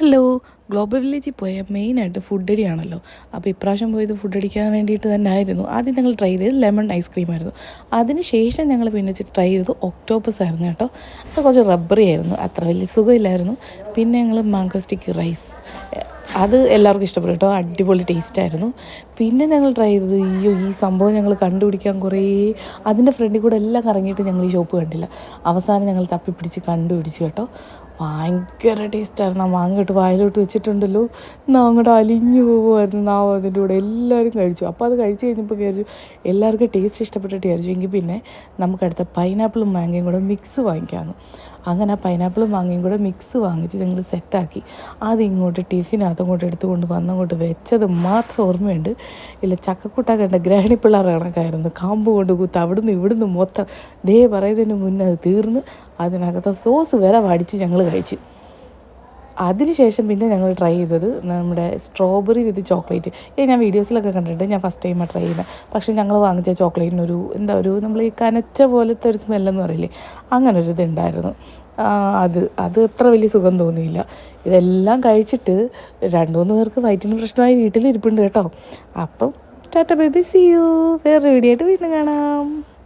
Hello global വില്ലേജിൽ പോയ മെയിനായിട്ട് ഫുഡ് അടിയാണല്ലോ അപ്പോൾ ഇപ്രാവശ്യം പോയത് ഫുഡ് അടിക്കാൻ വേണ്ടിയിട്ട് തന്നെ ആയിരുന്നു ആദ്യം ഞങ്ങൾ ട്രൈ ചെയ്തത് ലെമൺ ഐസ്ക്രീം ആയിരുന്നു. അതിന് ശേഷം ഞങ്ങൾ പിന്നെ ട്രൈ ചെയ്തത് ഒക്ടോപ്പസ് ആയിരുന്നു കേട്ടോ. അത് കുറച്ച് റബ്ബറി ആയിരുന്നു. അത്ര വലിയ സുഖമില്ലായിരുന്നു. പിന്നെ ഞങ്ങൾ മാങ്കോ സ്റ്റിക്ക് റൈസ് അത് എല്ലാവർക്കും ഇഷ്ടപ്പെട്ടു കേട്ടോ. അടിപൊളി ടേസ്റ്റ് ആയിരുന്നു. പിന്നെ ഞങ്ങൾ ട്രൈ ചെയ്തത് അയ്യോ ഈ സംഭവം ഞങ്ങൾ കണ്ടുപിടിക്കാൻ കുറേ അതിന്റെ ഫ്രണ്ടിൽ കൂടെ എല്ലാം കറങ്ങിയിട്ട് ഞങ്ങൾ ഈ ഷോപ്പ് കണ്ടില്ല. അവസാനം ഞങ്ങൾ തപ്പിപ്പിടിച്ച് കണ്ടുപിടിച്ച് കേട്ടോ. ഭയങ്കര ടേസ്റ്റായിരുന്നു ആ മാങ്ങ ഇട്ട് വായിലോട്ട് വെച്ചിട്ടുണ്ടല്ലോ. അങ്ങോട്ട് അലിഞ്ഞു പോകുമായിരുന്നു. നാവ് അതിന്റെ കൂടെ എല്ലാവരും കഴിച്ചു. അപ്പോൾ അത് കഴിച്ച് കഴിഞ്ഞപ്പോൾ വിചാരിച്ചു എല്ലാവർക്കും ടേസ്റ്റ് ഇഷ്ടപ്പെട്ടിട്ട് വിചാരിച്ചു. എങ്കിൽ പിന്നെ നമുക്കടുത്ത പൈനാപ്പിളും മാങ്ങയും കൂടെ മിക്സ് വാങ്ങിക്കാമെന്ന് അങ്ങനെ പൈനാപ്പിളും മാങ്ങയും കൂടെ മിക്സ് വാങ്ങിച്ച് ഞങ്ങൾ സെറ്റാക്കി അത് ഇങ്ങോട്ട് ടിഫിനകത്ത് അങ്ങോട്ട് എടുത്തുകൊണ്ട് വന്നങ്ങോട്ട് വെച്ചത് മാത്രം ഓർമ്മയുണ്ട്. ഇല്ല ചക്കക്കൂട്ടാ കണ്ട ഗ്രഹണി പിള്ളേർ കണക്കായിരുന്നു. കാമ്പ് കൊണ്ട് കുത്ത് അവിടുന്ന് ഇവിടുന്ന് മൊത്തം. ദേ പറയുന്നതിന് മുന്നേ അത് തീർന്ന് അതിനകത്ത് സോസ് വരെ വടിച്ച് ഞങ്ങൾ കഴിച്ച്. അതിനുശേഷം പിന്നെ ഞങ്ങൾ ട്രൈ ചെയ്തത് നമ്മുടെ സ്ട്രോബെറി വിത്ത് ചോക്ലേറ്റ് ഏ ഞാൻ വീഡിയോസിലൊക്കെ കണ്ടിട്ട് ഞാൻ ഫസ്റ്റ് ടൈമാണ് ട്രൈ ചെയ്യുന്നത് പക്ഷേ ഞങ്ങൾ വാങ്ങിച്ച ചോക്ലേറ്റിനൊരു എന്താ ഒരു നമ്മൾ ഈ കനച്ച പോലത്തെ ഒരു സ്മെല്ലെന്ന് പറയില്ലേ ഒരു ഇതുണ്ടായിരുന്നു. അത് അത് അത്ര വലിയ സുഖം തോന്നിയില്ല. ഇതെല്ലാം കഴിച്ചിട്ട് രണ്ട് മൂന്ന് പേർക്ക് വയറ്റിന് പ്രശ്നമായി വീട്ടിലിരിപ്പുണ്ട് കേട്ടോ. അപ്പം ടാറ്റ ബേബി സി യു വേറൊരു വീഡിയോ ആയിട്ട് വീണ്ടും കാണാം.